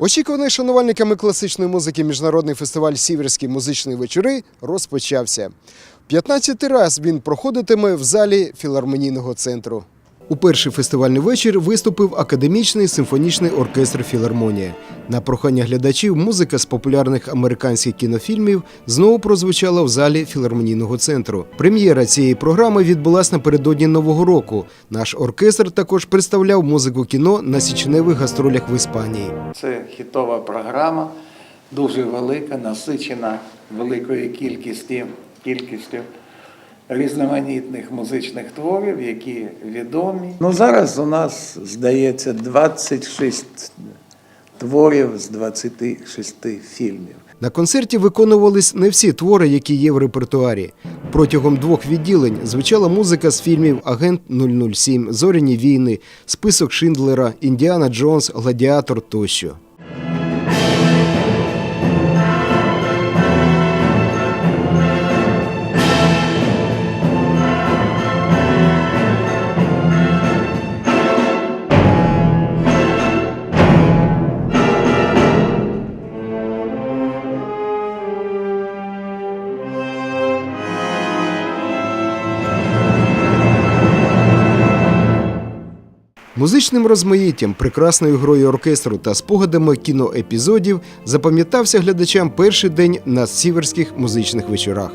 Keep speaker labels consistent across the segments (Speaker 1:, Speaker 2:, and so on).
Speaker 1: Очікуваний шанувальниками класичної музики міжнародний фестиваль Сіверські музичні вечори розпочався. 15 раз він проходитиме в залі філармонійного центру. У перший фестивальний вечір виступив академічний симфонічний оркестр Філармонія. На прохання глядачів музика з популярних американських кінофільмів знову прозвучала в залі філармонійного центру. Прем'єра цієї програми відбулась напередодні Нового року. Наш оркестр також представляв музику кіно на січневих гастролях в Іспанії.
Speaker 2: Це хітова програма, дуже велика, насичена великою кількістю, кількістю різноманітних музичних творів, які відомі. Ну, зараз у нас, здається, 26 творів з 26 фільмів.
Speaker 1: На концерті виконувались не всі твори, які є в репертуарі. Протягом двох відділень звучала музика з фільмів Агент 007, Зоряні війни, Список Шиндлера, Індіана Джонс, Гладіатор тощо. Музичним розмаїттям, прекрасною грою оркестру та спогадами кіноепізодів запам'ятався глядачам перший день на сіверських музичних вечорах.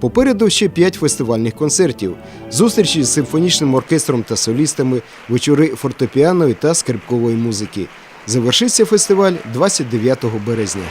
Speaker 1: Попереду ще п'ять фестивальних концертів, зустрічі з симфонічним оркестром та солістами, вечори фортепіаної та скрипкової музики. Завершиться фестиваль 29 березня.